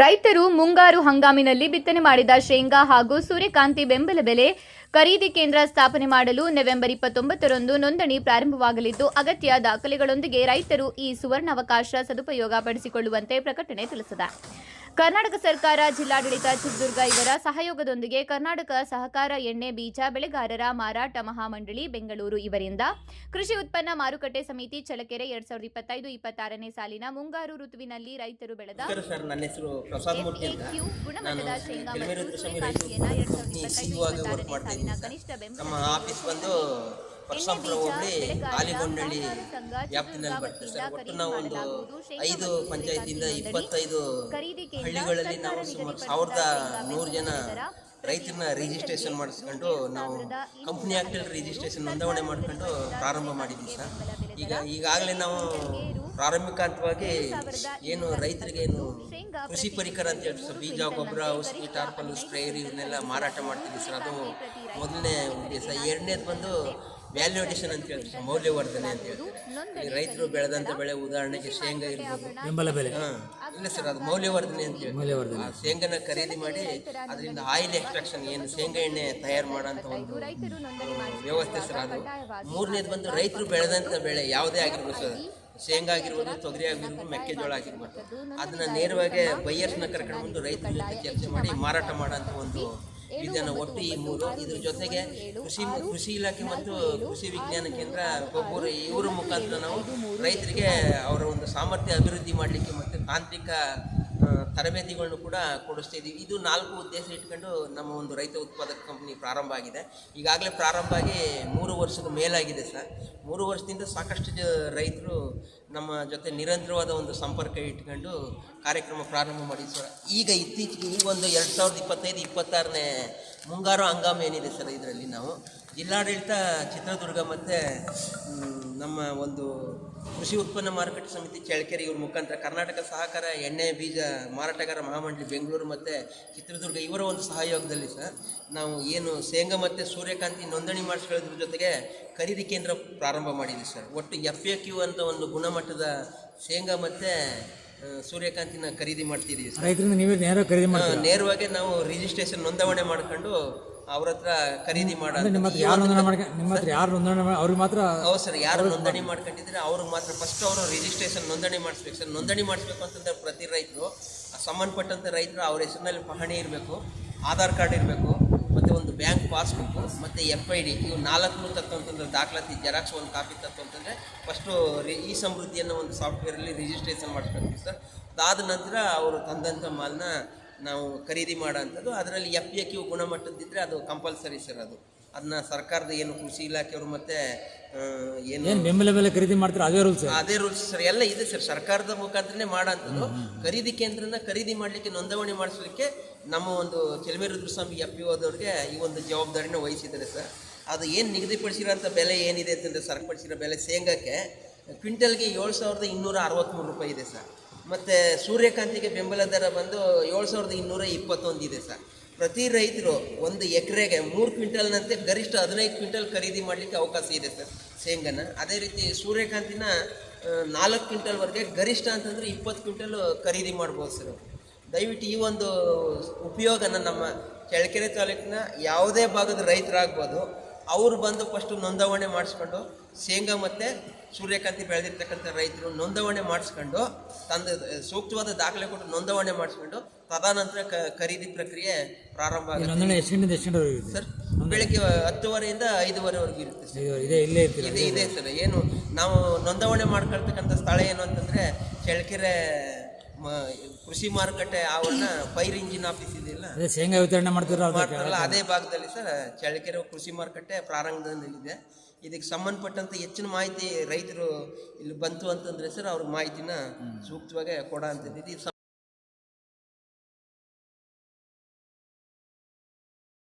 ರೈತರು ಮುಂಗಾರು ಹಂಗಾಮಿನಲ್ಲಿ ಬಿತ್ತನೆ ಮಾಡಿದ ಶೇಂಗಾ ಹಾಗೂ ಸೂರ್ಯಕಾಂತಿ ಬೆಂಬಲ ಬೆಲೆ ಖರೀದಿ ಕೇಂದ್ರ ಸ್ಥಾಪನೆ ಮಾಡಲು ನವೆಂಬರ್ ಇಪ್ಪತ್ತೊಂಬತ್ತರಂದು ನೋಂದಣಿ ಪ್ರಾರಂಭವಾಗಲಿದ್ದು, ಅಗತ್ಯ ದಾಖಲೆಗಳೊಂದಿಗೆ ರೈತರು ಈ ಸುವರ್ಣಾವಕಾಶ ಸದುಪಯೋಗ ಪಡಿಸಿಕೊಳ್ಳುವಂತೆ ಪ್ರಕಟಣೆ ತಿಳಿಸಿದೆ. ಕರ್ನಾಟಕ ಸರ್ಕಾರ ಜಿಲ್ಲಾಡಳಿತ ಚಿತ್ರದುರ್ಗ ಇವರ ಸಹಯೋಗದೊಂದಿಗೆ ಕರ್ನಾಟಕ ಸಹಕಾರ ಎಣ್ಣೆ ಬೀಜ ಬೆಳೆಗಾರರ ಮಾರಾಟ ಮಹಾಮಂಡಳಿ ಬೆಂಗಳೂರು ಇವರಿಂದ ಕೃಷಿ ಉತ್ಪನ್ನ ಮಾರುಕಟ್ಟೆ ಸಮಿತಿ ಚಳಕೆರೆ ಎರಡ್ ಸಾವಿರದ ಇಪ್ಪತ್ತೈದು ಇಪ್ಪತ್ತಾರನೇ ಸಾಲಿನ ಮುಂಗಾರು ಋತುವಿನಲ್ಲಿ ರೈತರು ಬೆಳೆದ ಗುಣಮಟ್ಟದ ಶೇಂಗಾ ಮತ್ತು ಸೂರ್ಯಕಾಂತಿಯನ್ನ ಎರಡ್ ಸಾವಿರದ ಇಪ್ಪತ್ತೈದು ಇಪ್ಪತ್ತಾರನೇ ಸಾಲಿನ ಕನಿಷ್ಠ ಬೆಂಬಲ ಬೀಜ ಹೋಬಳಿ ಆಲಿಗೊಂಡಳ್ಳಿ ವ್ಯಾಪ್ತಿನಲ್ಲಿ ಬರ್ತದೆ ಸರ್ ಒಟ್ಟು ನಾವು ಒಂದು. ಐದು ಪಂಚಾಯತಿಯಿಂದ ಇಪ್ಪತ್ತೈದು ಹಳ್ಳಿಗಳಲ್ಲಿ ನಾವು ಸುಮಾರು ಸಾವಿರದ ನೂರು ಜನ ರೈತರನ್ನ ರಿಜಿಸ್ಟ್ರೇಷನ್ ಮಾಡಿಸ್ಕೊಂಡು ನಾವು ಕಂಪ್ನಿ ಆ್ಯಕ್ಟಲ್ಲಿ ರಿಜಿಸ್ಟ್ರೇಷನ್ ನೋಂದಣಿ ಮಾಡ್ಕೊಂಡು ಪ್ರಾರಂಭ ಮಾಡಿದ್ವಿ ಸರ್. ಈಗ ಈಗಾಗಲೇ ನಾವು ಪ್ರಾರಂಭಿಕ ಹಂತವಾಗಿ ಏನು ರೈತರಿಗೆ ಏನು ಕೃಷಿ ಪರಿಕರ ಅಂತ ಹೇಳಿ ಸರ್. ಬೀಜ ಗೊಬ್ಬರ ಔಷಧಿ ಟಾರ್ಪಲ್ ಸ್ಪ್ರೇಯರ್ ಇವನ್ನೆಲ್ಲ ಮಾರಾಟ ಮಾಡ್ತಿದ್ವಿ ಸರ್. ಅದು ಮೊದಲನೇ ಉದ್ದೇಶ. ಎರಡನೇದು ಬಂದು ವ್ಯಾಲ್ಯೂ ಅಡಿಷನ್ ಅಂತ ಹೇಳ್ತಾರೆ ಮೌಲ್ಯವರ್ಧನೆ ಅಂತ ಹೇಳ್ತಾರೆ ಈ ರೈತರು ಬೆಳೆದಂಥ ಬೆಳೆ ಉದಾಹರಣೆಗೆ ಶೇಂಗಾ ಇರ್ಬೋದು. ಬೆಂಬಲ ಬೆಲೆ. ಹಾಂ ಇಲ್ಲ ಸರ್ ಅದು ಮೌಲ್ಯವರ್ಧನೆ ಅಂತ ಹೇಳಿ. ಆ ಶೇಂಗಾನ ಖರೀದಿ ಮಾಡಿ ಅದರಿಂದ ಆಯಿಲ್ ಎಕ್ಸ್ಟ್ರಾಕ್ಷನ್ ಏನು ಶೇಂಗಾ ಎಣ್ಣೆ ತಯಾರು ಮಾಡೋಂಥ ಒಂದು ವ್ಯವಸ್ಥೆ ಸರ್ ಅದು. ಮೂರನೇದು ಬಂದು ರೈತರು ಬೆಳೆದಂಥ ಬೆಳೆ ಯಾವುದೇ ಆಗಿರ್ಬೋದು ಸರ್ ಶೇಂಗಾ ಆಗಿರ್ಬೋದು ತೊಗರಿ ಆಗಿರ್ಬೋದು ಮೆಕ್ಕೆಜೋಳ ಆಗಿರ್ಬೋದು. ಅದನ್ನ ನೇರವಾಗಿ ಬೈಯರ್ಸ್ನ ಕರ್ಕೊಂಡು ಬಂದು ರೈತರ ಜೊತೆ ಚರ್ಚೆ ಮಾಡಿ ಮಾರಾಟ ಮಾಡೋಂಥ ಒಂದು ವಿಧಾನ ಒಟ್ಟು ಈ ಮೂರು ಇದ್ರ ಜೊತೆಗೆ ಕೃಷಿ ಕೃಷಿ ಇಲಾಖೆ ಮತ್ತು ಕೃಷಿ ವಿಜ್ಞಾನ ಕೇಂದ್ರ ಒಬ್ಬರು ಇವರ ಮುಖಾಂತರ ನಾವು ರೈತರಿಗೆ ಅವರ ಒಂದು ಸಾಮರ್ಥ್ಯ ಅಭಿವೃದ್ಧಿ ಮಾಡಲಿಕ್ಕೆ ಮತ್ತು ತಾಂತ್ರಿಕ ತರಬೇತಿಗಳನ್ನು ಕೂಡ ಕೊಡಿಸ್ತಾ ಇದ್ದೀವಿ ಇದು ನಾಲ್ಕು ಉದ್ದೇಶ ಇಟ್ಕೊಂಡು ನಮ್ಮ ಒಂದು ರೈತ ಉತ್ಪಾದಕ ಕಂಪ್ನಿ ಪ್ರಾರಂಭ ಆಗಿದೆ. ಈಗಾಗಲೇ ಪ್ರಾರಂಭ ಆಗಿ ಮೂರು ವರ್ಷದ ಮೇಲಾಗಿದೆ ಸರ್. ಮೂರು ವರ್ಷದಿಂದ ಸಾಕಷ್ಟು ರೈತರು ನಮ್ಮ ಜೊತೆ ನಿರಂತರವಾದ ಒಂದು ಸಂಪರ್ಕ ಇಟ್ಕೊಂಡು ಕಾರ್ಯಕ್ರಮ ಪ್ರಾರಂಭ ಮಾಡಿದ್ದು ಸರ್. ಈಗ ಇತ್ತೀಚೆಗೆ ಈ ಒಂದು ಎರಡು ಸಾವಿರದ ಇಪ್ಪತ್ತೈದು, ಇಪ್ಪತ್ತಾರನೇ ಮುಂಗಾರು ಹಂಗಾಮ ಏನಿದೆ ಸರ್ ಇದರಲ್ಲಿ ನಾವು? ಜಿಲ್ಲಾಡಳಿತ ಚಿತ್ರದುರ್ಗ ಮತ್ತು ನಮ್ಮ ಒಂದು ಕೃಷಿ ಉತ್ಪನ್ನ ಮಾರುಕಟ್ಟೆ ಸಮಿತಿ ಚಳ್ಳಕೆರೆ ಇವ್ರ ಮುಖಾಂತರ ಕರ್ನಾಟಕ ಸಹಕಾರ ಎಣ್ಣೆ ಬೀಜ ಮಾರಾಟಗಾರ ಮಹಾಮಂಡಳಿ ಬೆಂಗಳೂರು ಮತ್ತು ಚಿತ್ರದುರ್ಗ ಇವರ ಒಂದು ಸಹಯೋಗದಲ್ಲಿ ಸರ್ ನಾವು ಏನು ಶೇಂಗಾ ಮತ್ತು ಸೂರ್ಯಕಾಂತಿ ನೋಂದಣಿ ಮಾಡಿಸ್ಕೊಳ್ಳೋದ್ರ ಜೊತೆಗೆ ಖರೀದಿ ಕೇಂದ್ರ ಪ್ರಾರಂಭ ಮಾಡಿದ್ವಿ ಸರ್. ಒಟ್ಟು ಎಫ್ ಎ ಕ್ಯೂ ಅಂತ ಒಂದು ಗುಣಮಟ್ಟದ ಶೇಂಗಾ ಮತ್ತು ಸೂರ್ಯಕಾಂತಿನ ಖರೀದಿ ಮಾಡ್ತಿದ್ದೀವಿ ಸರ್. ರೈತರಿಂದ ನೀವೇ ನೇರ ಖರೀದಿ ನೇರವಾಗಿ ನಾವು ರಿಜಿಸ್ಟ್ರೇಷನ್ ನೋಂದಣಿ ಮಾಡ್ಕೊಂಡು ಅವ್ರ ಹತ್ರ ಖರೀದಿ ಮಾಡೋದು. ನಿಮ್ಮ ಹತ್ರ ಯಾರು ನೋಂದಣಿ ಮಾಡ್ಕ ನಿಮ್ಮ ಹತ್ರ ಯಾರು ನೋಂದಣಿ ಮಾಡಿ ಅವ್ರಿಗೆ ಮಾತ್ರ ಹೌದು ಸರ್ ಯಾರು ನೋಂದಣಿ ಮಾಡ್ಕೊಂಡಿದ್ರೆ ಅವ್ರಿಗೆ ಮಾತ್ರ ಫಸ್ಟ್ ಅವರು ರಿಜಿಸ್ಟ್ರೇಷನ್ ನೋಂದಣಿ ಮಾಡಿಸ್ಬೇಕು ಸರ್. ನೋಂದಣಿ ಮಾಡಿಸ್ಬೇಕು ಅಂತಂದ್ರೆ ಪ್ರತಿ ರೈತರು ಸಂಬಂಧಪಟ್ಟಂಥ ರೈತರು ಅವ್ರ ಹೆಸರಿನಲ್ಲಿ ಪಹಣಿ ಇರಬೇಕು ಆಧಾರ್ ಕಾರ್ಡ್ ಇರಬೇಕು ಮತ್ತು ಒಂದು ಬ್ಯಾಂಕ್ ಪಾಸ್ಬುಕ್ಕು ಮತ್ತು ಎಫ್ ಐ ಡಿ ಇವು ನಾಲ್ಕು ತತ್ತಂತಂದ್ರೆ ದಾಖಲಾತಿ ಜೆರಾಕ್ಸ್ ಒಂದು ಕಾಪಿ ತತ್ತು ಅಂತಂದರೆ ಫಸ್ಟು ಈ ಸಮೃದ್ಧಿಯನ್ನು ಒಂದು ಸಾಫ್ಟ್ವೇರಲ್ಲಿ ರಿಜಿಸ್ಟ್ರೇಷನ್ ಮಾಡಿಸ್ಬೇಕು ಸರ್ ಅದಾದ ನಂತರ ಅವರು ತಂದಂಥ ಮಾಲನ್ನ ನಾವು ಖರೀದಿ ಮಾಡೋಂಥದ್ದು ಅದರಲ್ಲಿ ಎಫ್ ಎ ಕ್ಯೂ ಗುಣಮಟ್ಟದಿದ್ದರೆ ಅದು ಕಂಪಲ್ಸರಿ ಸರ್ ಅದು. ಅದನ್ನ ಸರ್ಕಾರದ ಏನು ಕೃಷಿ ಇಲಾಖೆಯವರು ಮತ್ತೆ ಏನು ಏನು ಬೆಂಬಲ ಬೆಲೆ ಖರೀದಿ ಮಾಡ್ತಾರೆ? ಅದೇ ರೂಲ್ಸ್ ಅದೇ ರೂಲ್ಸ್ ಸರ್. ಎಲ್ಲ ಇದೆ ಸರ್. ಸರ್ಕಾರದ ಮುಖಾಂತರನೇ ಮಾಡೋಂಥದ್ದು ಖರೀದಿ ಕೇಂದ್ರನ ಖರೀದಿ ಮಾಡಲಿಕ್ಕೆ ನೋಂದಣಿ ಮಾಡಿಸೋದಕ್ಕೆ ನಮ್ಮ ಒಂದು ಚೆಲುವೆ ರುದ್ರಸ್ವಾಮಿ ಎಫ್ ಪಿ ಓದವ್ರಿಗೆ ಈ ಒಂದು ಜವಾಬ್ದಾರಿನ ವಹಿಸಿದ್ದಾರೆ ಸರ್. ಅದು ಏನು ನಿಗದಿಪಡಿಸಿರೋಂಥ ಬೆಲೆ ಏನಿದೆ ಅಂತಂದರೆ ಸರಿಪಡಿಸಿರೋ ಬೆಲೆ ಶೇಂಗಾಕ್ಕೆ ಕ್ವಿಂಟಲ್ಗೆ ಏಳು ಸಾವಿರದ ಇನ್ನೂರ ಅರವತ್ತ್ಮೂರು ರೂಪಾಯಿ ಇದೆ ಸರ್. ಮತ್ತು ಸೂರ್ಯಕಾಂತಿಗೆ ಬೆಂಬಲ ದರ ಬಂದು ಏಳು ಸಾವಿರದ ಇನ್ನೂರ ಇಪ್ಪತ್ತೊಂದು ಇದೆ ಸರ್. ಪ್ರತಿ ರೈತರು ಒಂದು ಎಕರೆಗೆ ಮೂರು ಕ್ವಿಂಟಲ್ನಂತೆ ಗರಿಷ್ಠ ಹದಿನೈದು ಕ್ವಿಂಟಲ್ ಖರೀದಿ ಮಾಡಲಿಕ್ಕೆ ಅವಕಾಶ ಇದೆ ಸರ್, ಶೇಂಗಾನ. ಅದೇ ರೀತಿ ಸೂರ್ಯಕಾಂತಿನ ನಾಲ್ಕು ಕ್ವಿಂಟಲ್ವರೆಗೆ ಗರಿಷ್ಠ ಅಂತಂದರೆ ಇಪ್ಪತ್ತು ಕ್ವಿಂಟಲ್ ಖರೀದಿ ಮಾಡ್ಬೋದು ಸರ್. ದಯವಿಟ್ಟು ಈ ಒಂದು ಉಪಯೋಗನ ನಮ್ಮ ಚಳ್ಳಕೆರೆ ತಾಲೂಕಿನ ಯಾವುದೇ ಭಾಗದ ರೈತರಾಗ್ಬೋದು. ಅವರು ಬಂದು ಫಸ್ಟು ನೋಂದಾವಣೆ ಮಾಡಿಸ್ಕೊಂಡು ಶೇಂಗಾ ಮತ್ತು ಸೂರ್ಯಕಾಂತಿ ಬೆಳೆದಿರ್ತಕ್ಕಂಥ ರೈತರು ನೋಂದಾವಣೆ ಮಾಡಿಸ್ಕೊಂಡು ತಂದು ಸೂಕ್ತವಾದ ದಾಖಲೆ ಕೊಟ್ಟು ನೋಂದಾವಣೆ ಮಾಡಿಸ್ಕೊಂಡು ತದನಂತರ ಕ ಖರೀದಿ ಪ್ರಕ್ರಿಯೆ ಪ್ರಾರಂಭ ಆಗುತ್ತೆ. ಸರ್ ಬೆಳಗ್ಗೆ ಹತ್ತುವರೆಯಿಂದ ಐದುವರೆವರೆಗೂ ಇರುತ್ತೆ ಸರ್ ಇದೆ ಇಲ್ಲೇ ಇದೆ ಇದೆ ಸರ್ ಏನು ನಾವು ನೋಂದಾವಣೆ ಮಾಡ್ಕೊಳ್ತಕ್ಕಂಥ ಸ್ಥಳ ಏನು ಅಂತಂದರೆ ಚಳ್ಳಕೆರೆ ಕೃಷಿ ಮಾರುಕಟ್ಟೆ ಆವರಣ ಫೈರ್ ಇಂಜಿನ್ ಆಫೀಸ್ ಇದೆಯಲ್ಲ ಅದೇ ಶೇಂಗಾ ವಿತರಣೆ ಮಾಡ್ತಿರೋ ಮಾಡ್ತಾರಲ್ಲ ಅದೇ ಭಾಗದಲ್ಲಿ ಸರ್ ಚಳ್ಳಕೆರೆ ಕೃಷಿ ಮಾರುಕಟ್ಟೆ ಪ್ರಾರಂಭದಲ್ಲಿದೆ. ಇದಕ್ಕೆ ಸಂಬಂಧಪಟ್ಟಂತ ಹೆಚ್ಚಿನ ಮಾಹಿತಿ ರೈತರು ಇಲ್ಲಿ ಬಂತು ಅಂತಂದ್ರೆ ಸರ್ ಅವ್ರ ಮಾಹಿತಿನ ಸೂಕ್ತವಾಗಿ ಕೊಡ ಅಂತ